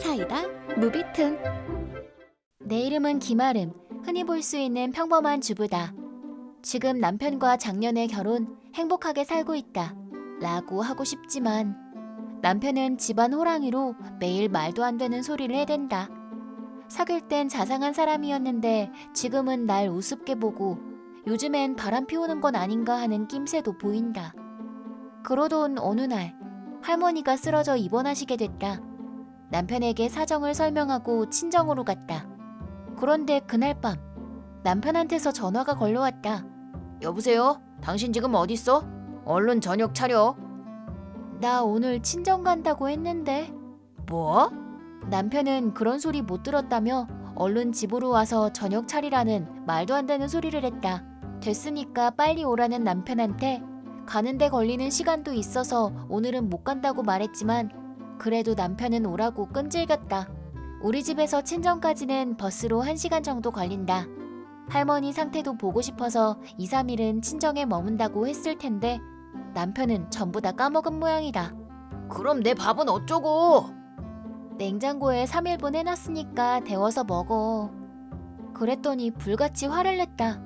사이다 무비튼. 내 이름은 김아름. 흔히 볼 수 있는 평범한 주부다. 지금 남편과 작년에 결혼 행복하게 살고 있다. 라고 하고 싶지만 남편은 집안 호랑이로 매일 말도 안 되는 소리를 해댄다. 사귈 땐 자상한 사람이었는데 지금은 날 우습게 보고 요즘엔 바람 피우는 건 아닌가 하는 낌새도 보인다. 그러던 어느 날 할머니가 쓰러져 입원하시게 됐다. 남편에게 사정을 설명하고 친정으로 갔다. 그런데 그날 밤 남편한테서 전화가 걸려왔다. 여보세요? 당신 지금 어딨어? 얼른 저녁 차려. 나 오늘 친정 간다고 했는데. 뭐? 남편은 그런 소리 못 들었다며 얼른 집으로 와서 저녁 차리라는 말도 안 되는 소리를 했다. 됐으니까 빨리 오라는 남편한테 가는데 걸리는 시간도 있어서 오늘은 못 간다고 말했지만 그래도 남편은 오라고 끈질겼다. 우리 집에서 친정까지는 버스로 1시간 정도 걸린다. 할머니 상태도 보고 싶어서 2, 3일은 친정에 머문다고 했을 텐데 남편은 전부 다 까먹은 모양이다. 그럼 내 밥은 어쩌고? 냉장고에 3일분 해놨으니까 데워서 먹어. 그랬더니 불같이 화를 냈다.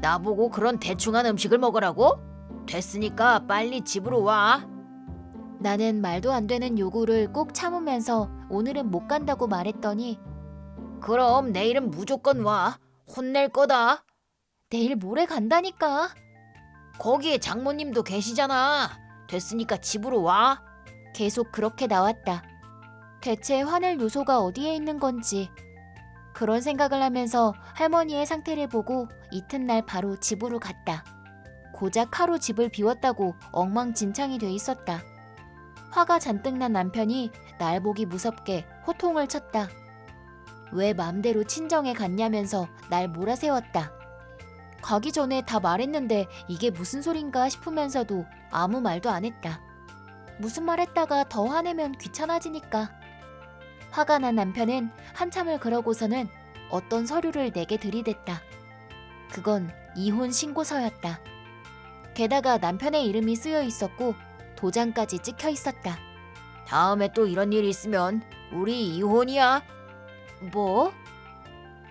나보고 그런 대충한 음식을 먹으라고? 됐으니까 빨리 집으로 와. 나는 말도 안 되는 요구를 꼭 참으면서 오늘은 못 간다고 말했더니 그럼 내일은 무조건 와. 혼낼 거다. 내일 모레 간다니까. 거기에 장모님도 계시잖아. 됐으니까 집으로 와. 계속 그렇게 나왔다. 대체 화낼 요소가 어디에 있는 건지. 그런 생각을 하면서 할머니의 상태를 보고 이튿날 바로 집으로 갔다. 고작 하루 집을 비웠다고 엉망진창이 돼 있었다. 화가 잔뜩 난 남편이 날 보기 무섭게 호통을 쳤다. 왜 맘대로 친정에 갔냐면서 날 몰아세웠다. 가기 전에 다 말했는데 이게 무슨 소린가 싶으면서도 아무 말도 안 했다. 무슨 말 했다가 더 화내면 귀찮아지니까. 화가 난 남편은 한참을 그러고서는 어떤 서류를 내게 들이댔다. 그건 이혼 신고서였다. 게다가 남편의 이름이 쓰여 있었고 도장까지 찍혀 있었다. 다음에 또 이런 일 있으면 우리 이혼이야. 뭐?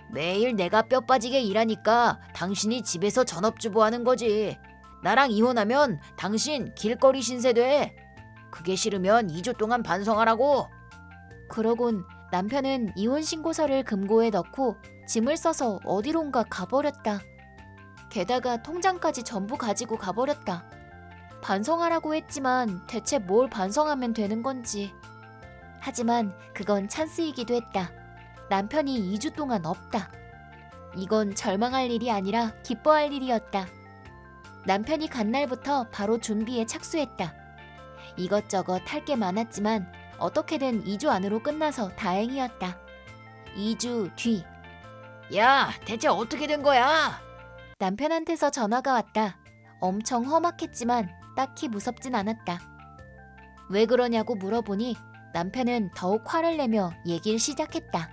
매일 내가 뼈 빠지게 일하니까 당신이 집에서 전업주부 하는 거지. 나랑 이혼하면 당신 길거리 신세 돼. 그게 싫으면 2주 동안 반성하라고. 그러곤 남편은 이혼 신고서를 금고에 넣고 짐을 싸서 어디론가 가버렸다. 게다가 통장까지 전부 가지고 가버렸다. 반성하라고 했지만 대체 뭘 반성하면 되는 건지. 하지만 그건 찬스이기도 했다. 남편이 2주 동안 없다. 이건 절망할 일이 아니라 기뻐할 일이었다. 남편이 간 날부터 바로 준비에 착수했다. 이것저것 할 게 많았지만 어떻게든 2주 안으로 끝나서 다행이었다. 2주 뒤. 야, 대체 어떻게 된 거야? 남편한테서 전화가 왔다. 엄청 험악했지만 딱히 무섭진 않았다. 왜 그러냐고 물어보니 남편은 더욱 화를 내며 얘기를 시작했다.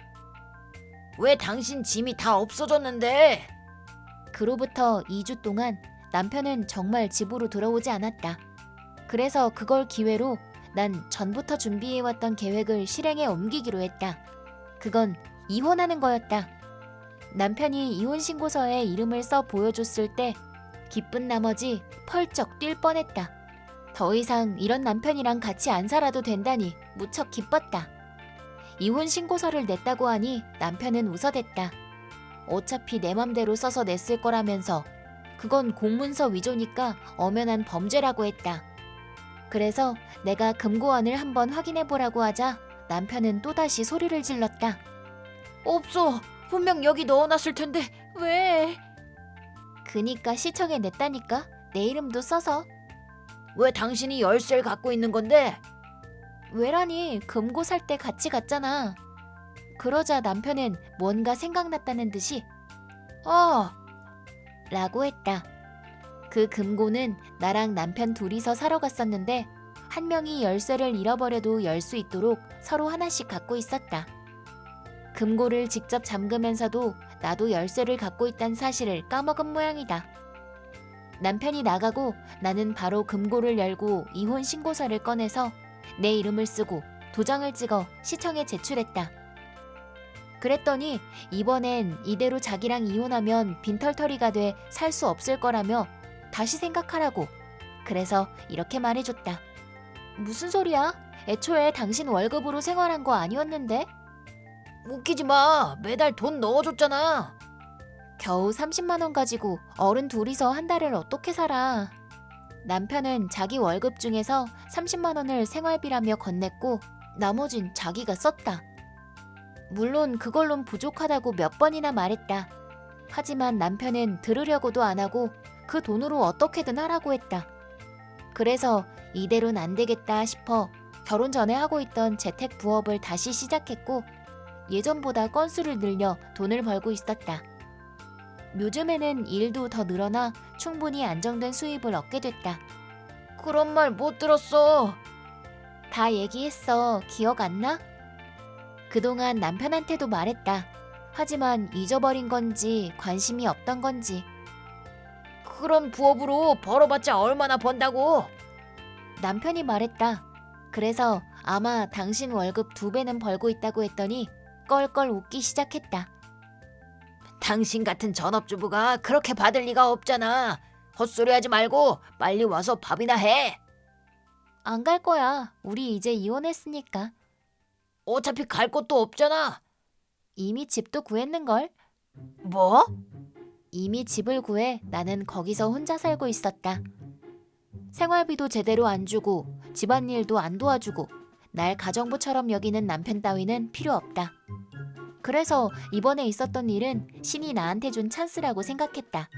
왜 당신 짐이 다 없어졌는데? 그로부터 2주 동안 남편은 정말 집으로 들어오지 않았다. 그래서 그걸 기회로 난 전부터 준비해왔던 계획을 실행에 옮기기로 했다. 그건 이혼하는 거였다. 남편이 이혼 신고서에 이름을 써 보여줬을 때 기쁜 나머지 펄쩍 뛸 뻔했다. 더 이상 이런 남편이랑 같이 안 살아도 된다니 무척 기뻤다. 이혼 신고서를 냈다고 하니 남편은 웃어댔다. 어차피 내 맘대로 써서 냈을 거라면서 그건 공문서 위조니까 엄연한 범죄라고 했다. 그래서 내가 금고안을 한번 확인해 보라고 하자 남편은 또다시 소리를 질렀다. 없어. 분명 여기 넣어놨을 텐데 왜? 그니까 시청에 냈다니까 내 이름도 써서. 왜 당신이 열쇠를 갖고 있는 건데? 왜라니 금고 살 때 같이 갔잖아. 그러자 남편은 뭔가 생각났다는 듯이 어 라고 했다. 그 금고는 나랑 남편 둘이서 사러 갔었는데 한 명이 열쇠를 잃어버려도 열 수 있도록 서로 하나씩 갖고 있었다. 금고를 직접 잠그면서도 나도 열쇠를 갖고 있다는 사실을 까먹은 모양이다. 남편이 나가고 나는 바로 금고를 열고 이혼 신고서를 꺼내서 내 이름을 쓰고 도장을 찍어 시청에 제출했다. 그랬더니 이번엔 이대로 자기랑 이혼하면 빈털터리가 돼 살 수 없을 거라며 다시 생각하라고. 그래서 이렇게 말해줬다. 무슨 소리야? 애초에 당신 월급으로 생활한 거 아니었는데? 웃기지 마. 매달 돈 넣어줬잖아. 겨우 30만 원 가지고 어른 둘이서 한 달을 어떻게 살아? 남편은 자기 월급 중에서 30만 원을 생활비라며 건넸고 나머진 자기가 썼다. 물론 그걸론 부족하다고 몇 번이나 말했다. 하지만 남편은 들으려고도 안 하고 그 돈으로 어떻게든 하라고 했다. 그래서 이대로는 안 되겠다 싶어 결혼 전에 하고 있던 재택 부업을 다시 시작했고 예전보다 건수를 늘려 돈을 벌고 있었다. 요즘에는 일도 더 늘어나 충분히 안정된 수입을 얻게 됐다. 그런 말 못 들었어. 다 얘기했어. 기억 안 나? 그동안 남편한테도 말했다. 하지만 잊어버린 건지 관심이 없던 건지 그런 부업으로 벌어봤자 얼마나 번다고. 남편이 말했다. 그래서 아마 당신 월급 두 배는 벌고 있다고 했더니 껄껄 웃기 시작했다. 당신 같은 전업주부가 그렇게 받을 리가 없잖아. 헛소리 하지 말고 빨리 와서 밥이나 해. 안 갈 거야. 우리 이제 이혼했으니까. 어차피 갈 곳도 없잖아. 이미 집도 구했는걸. 뭐? 이미 집을 구해 나는 거기서 혼자 살고 있었다. 생활비도 제대로 안 주고 집안일도 안 도와주고 날 가정부처럼 여기는 남편 따위는 필요 없다. 그래서 이번에 있었던 일은 신이 나한테 준 찬스라고 생각했다.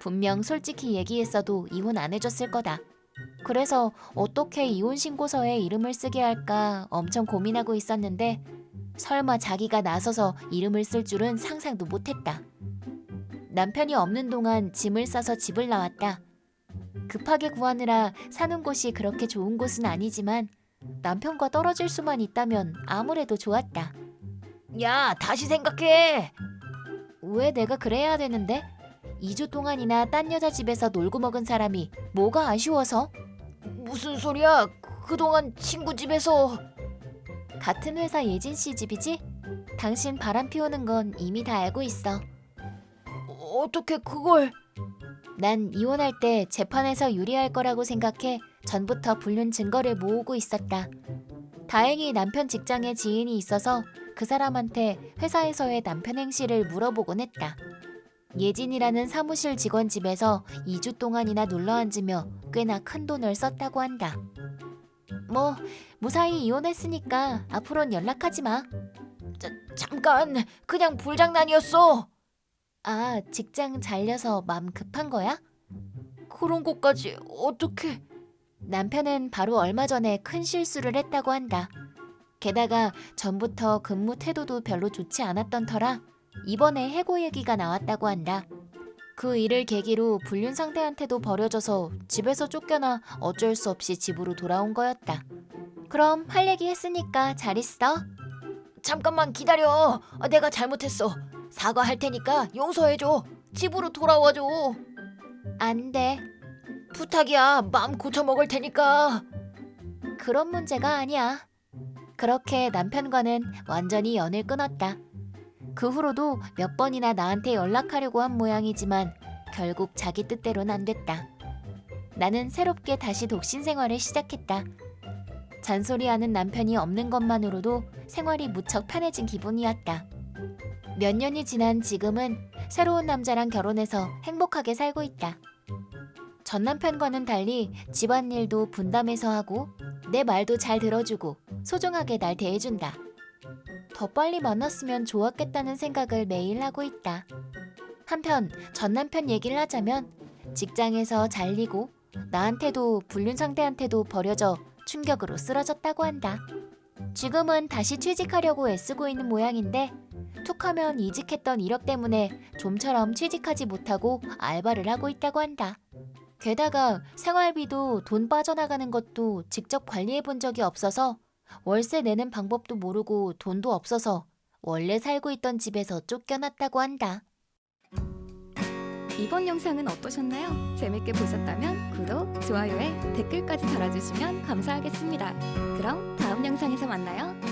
분명 솔직히 얘기했어도 이혼 안 해줬을 거다. 그래서 어떻게 이혼 신고서에 이름을 쓰게 할까 엄청 고민하고 있었는데 설마 자기가 나서서 이름을 쓸 줄은 상상도 못했다. 남편이 없는 동안 짐을 싸서 집을 나왔다. 급하게 구하느라 사는 곳이 그렇게 좋은 곳은 아니지만 남편과 떨어질 수만 있다면 아무래도 좋았다. 야, 다시 생각해. 왜 내가 그래야 되는데? 2주 동안이나 딴 여자 집에서 놀고 먹은 사람이 뭐가 아쉬워서? 무슨 소리야? 그동안 친구 집에서 같은 회사 예진 씨 집이지? 당신 바람 피우는 건 이미 다 알고 있어. 어떻게 그걸 난 이혼할 때 재판에서 유리할 거라고 생각해 전부터 불륜 증거를 모으고 있었다. 다행히 남편 직장에 지인이 있어서 그 사람한테 회사에서의 남편 행실을 물어보곤 했다. 예진이라는 사무실 직원 집에서 2주 동안이나 눌러 앉으며 꽤나 큰 돈을 썼다고 한다. 뭐 무사히 이혼했으니까 앞으론 연락하지 마. 잠깐 그냥 불장난이었어. 아, 직장 잘려서 마음 급한 거야? 그런 것까지 어떻게? 남편은 바로 얼마 전에 큰 실수를 했다고 한다. 게다가 전부터 근무 태도도 별로 좋지 않았던 터라 이번에 해고 얘기가 나왔다고 한다. 그 일을 계기로 불륜 상대한테도 버려져서 집에서 쫓겨나 어쩔 수 없이 집으로 돌아온 거였다. 그럼 할 얘기 했으니까 잘 있어. 잠깐만 기다려. 아, 내가 잘못했어. 사과할 테니까 용서해줘. 집으로 돌아와줘. 안 돼. 부탁이야. 마음 고쳐 먹을 테니까. 그런 문제가 아니야. 그렇게 남편과는 완전히 연을 끊었다. 그 후로도 몇 번이나 나한테 연락하려고 한 모양이지만 결국 자기 뜻대로는 안 됐다. 나는 새롭게 다시 독신 생활을 시작했다. 잔소리하는 남편이 없는 것만으로도 생활이 무척 편해진 기분이었다. 몇 년이 지난 지금은 새로운 남자랑 결혼해서 행복하게 살고 있다. 전 남편과는 달리 집안일도 분담해서 하고 내 말도 잘 들어주고 소중하게 날 대해준다. 더 빨리 만났으면 좋았겠다는 생각을 매일 하고 있다. 한편 전 남편 얘기를 하자면 직장에서 잘리고 나한테도 불륜 상대한테도 버려져 충격으로 쓰러졌다고 한다. 지금은 다시 취직하려고 애쓰고 있는 모양인데 툭하면 이직했던 이력 때문에 좀처럼 취직하지 못하고 알바를 하고 있다고 한다. 게다가 생활비도 돈 빠져나가는 것도 직접 관리해 본 적이 없어서 월세 내는 방법도 모르고 돈도 없어서 원래 살고 있던 집에서 쫓겨났다고 한다. 이번 영상은 어떠셨나요? 재밌게 보셨다면 구독, 좋아요에 댓글까지 달아주시면 감사하겠습니다. 그럼 다음 영상에서 만나요.